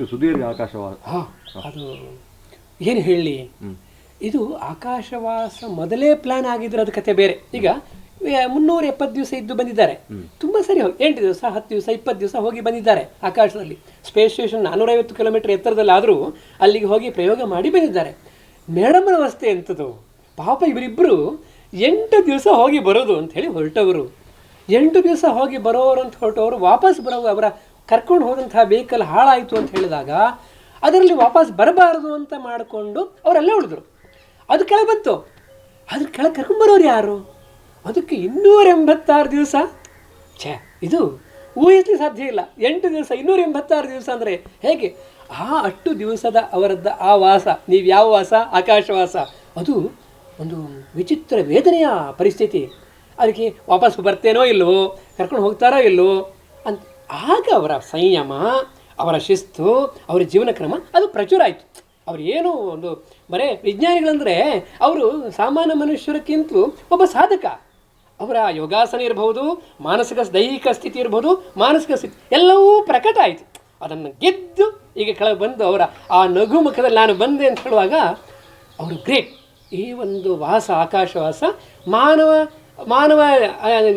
ಇಷ್ಟು ಸುದೀರ್ಘ ಆಕಾಶವಾಸ ಹಾ ಅದು ಏನು ಹೇಳಿ? ಇದು ಆಕಾಶವಾಸ ಮೊದಲೇ ಪ್ಲಾನ್ ಆಗಿದ್ರೆ ಅದು ಕತೆ ಬೇರೆ. ಈಗ ಮುನ್ನೂರ ಎಪ್ಪತ್ತು ದಿವಸ ಇದ್ದು ಬಂದಿದ್ದಾರೆ. ತುಂಬ ಸರಿ ಹೋಗಿ ಎಂಟು ದಿವಸ ಹತ್ತು ದಿವಸ ಇಪ್ಪತ್ತು ದಿವಸ ಹೋಗಿ ಬಂದಿದ್ದಾರೆ ಆಕಾಶದಲ್ಲಿ. ಸ್ಪೇಸ್ ಸ್ಟೇಷನ್ ನಾನ್ನೂರೈವತ್ತು ಕಿಲೋಮೀಟರ್ ಎತ್ತರದಲ್ಲಿ ಆದರೂ ಅಲ್ಲಿಗೆ ಹೋಗಿ ಪ್ರಯೋಗ ಮಾಡಿ ಬಂದಿದ್ದಾರೆ. ಮೇಡಮ್ನ ವ್ಯವಸ್ಥೆ ಎಂಥದ್ದು? ಪಾಪ ಇವರಿಬ್ಬರು ಎಂಟು ದಿವಸ ಹೋಗಿ ಬರೋದು ಅಂತ ಹೇಳಿ ಹೊರಟವರು. ಎಂಟು ದಿವಸ ಹೋಗಿ ಬರೋರು ಅಂತ ಹೊರಟವರು ವಾಪಸ್ ಬರೋ ಅವರ ಕರ್ಕೊಂಡು ಹೋದಂತಹ ವೆಹಿಕಲ್ ಹಾಳಾಯಿತು ಅಂತ ಹೇಳಿದಾಗ ಅದರಲ್ಲಿ ವಾಪಸ್ ಬರಬಾರದು ಅಂತ ಮಾಡಿಕೊಂಡು ಅವರೆಲ್ಲ ಉಳಿದ್ರು. ಅದು ಕೆಳಗೆ ಬಂತು. ಅದ್ರ ಕೆಳಗೆ ಕರ್ಕೊಂಬರೋರು ಯಾರು? ಅದಕ್ಕೆ ಇನ್ನೂರ ಎಂಬತ್ತಾರು ದಿವಸ? ಛೇ, ಇದು ಊಹಿಸಲಿ ಸಾಧ್ಯ ಇಲ್ಲ. ಎಂಟು ದಿವಸ ಇನ್ನೂರ ಎಂಬತ್ತಾರು ದಿವಸ ಅಂದರೆ ಹೇಗೆ? ಆ ಅಷ್ಟು ದಿವಸದ ಅವರದ್ದ ಆ ವಾಸ, ನೀವು ಯಾವ ವಾಸ? ಆಕಾಶವಾಸ ಅದು ಒಂದು ವಿಚಿತ್ರ ವೇದನೆಯ ಪರಿಸ್ಥಿತಿ. ಅದಕ್ಕೆ ವಾಪಸ್ ಬರ್ತೇನೋ ಇಲ್ಲವೋ ಕರ್ಕೊಂಡು ಹೋಗ್ತಾರೋ ಇಲ್ಲವೋ ಅಂತ ಆಗ ಅವರ ಸಂಯಮ, ಅವರ ಶಿಸ್ತು, ಅವರ ಜೀವನ ಕ್ರಮ ಅದು ಪ್ರಚುರ ಆಯಿತು. ಅವ್ರು ಏನು ಒಂದು, ಬರೇ ವಿಜ್ಞಾನಿಗಳಂದರೆ ಅವರು ಸಾಮಾನ್ಯ ಮನುಷ್ಯರಕ್ಕಿಂತಲೂ ಒಬ್ಬ ಸಾಧಕ. ಅವರ ಯೋಗಾಸನ ಇರಬಹುದು, ಮಾನಸಿಕ ದೈಹಿಕ ಸ್ಥಿತಿ ಇರಬಹುದು, ಮಾನಸಿಕ ಸ್ಥಿತಿ ಎಲ್ಲವೂ ಪ್ರಕಟ ಆಯಿತು. ಅದನ್ನು ಗೆದ್ದು ಈಗ ಕೆಳಗೆ ಬಂದು ಅವರ ಆ ನಗು ಮುಖದಲ್ಲಿ ನಾನು ಬಂದೆ ಅಂತ ಹೇಳುವಾಗ ಅವರು ಗ್ರೇಟ್. ಈ ಒಂದು ವಾಸ, ಆಕಾಶವಾಸ, ಮಾನವ ಮಾನವ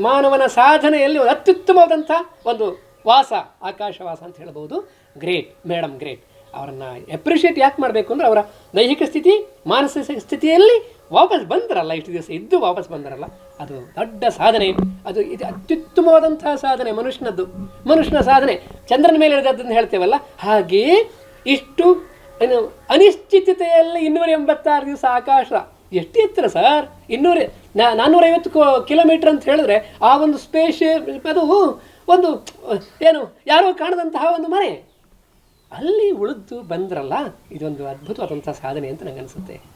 ಮಾನವನ ಸಾಧನೆಯಲ್ಲಿ ಅತ್ಯುತ್ತಮವಾದಂಥ ಒಂದು ವಾಸ, ಆಕಾಶ ವಾಸ ಅಂತ ಹೇಳ್ಬೋದು. ಗ್ರೇಟ್ ಮೇಡಮ್ ಗ್ರೇಟ್ ಅವರನ್ನು ಎಪ್ರಿಷಿಯೇಟ್ ಯಾಕೆ ಮಾಡಬೇಕು ಅಂದರೆ ಅವರ ದೈಹಿಕ ಸ್ಥಿತಿ, ಮಾನಸಿಕ ಸ್ಥಿತಿಯಲ್ಲಿ ವಾಪಸ್ ಬಂದರಲ್ಲ, ಇಷ್ಟು ದಿವಸ ಇದ್ದು ವಾಪಸ್ ಬಂದರಲ್ಲ, ಅದು ದೊಡ್ಡ ಸಾಧನೆ. ಅದು ಇದು ಅತ್ಯುತ್ತಮವಾದಂತಹ ಸಾಧನೆ, ಮನುಷ್ಯನದ್ದು. ಮನುಷ್ಯನ ಸಾಧನೆ. ಚಂದ್ರನ ಮೇಲೆ ಇಳಿದದ್ದನ್ನು ಹೇಳ್ತೇವಲ್ಲ? ಹಾಗೆಯೇ ಇಷ್ಟು ಏನು ಅನಿಶ್ಚಿತತೆಯಲ್ಲಿ ಇನ್ನೂರ ಎಂಬತ್ತಾರು ದಿವಸ ಆಕಾಶ. ಎಷ್ಟು ಎತ್ತರ ಸರ್ ಇನ್ನೂರ ನಾನ್ನೂರೈವತ್ತು ಕಿಲೋಮೀಟರ್ ಅಂತ ಹೇಳಿದ್ರೆ ಆ ಒಂದು ಸ್ಪೇಸ್ ಅದು ಒಂದು ಏನು ಯಾರೋ ಕಾಣದಂತಹ ಒಂದು ಮನೆ. ಅಲ್ಲಿ ಉಳಿದು ಬಂದ್ರಲ್ಲ ಇದೊಂದು ಅದ್ಭುತವಾದಂಥ ಸಾಧನೆ ಅಂತ ನನಗನ್ಸುತ್ತೆ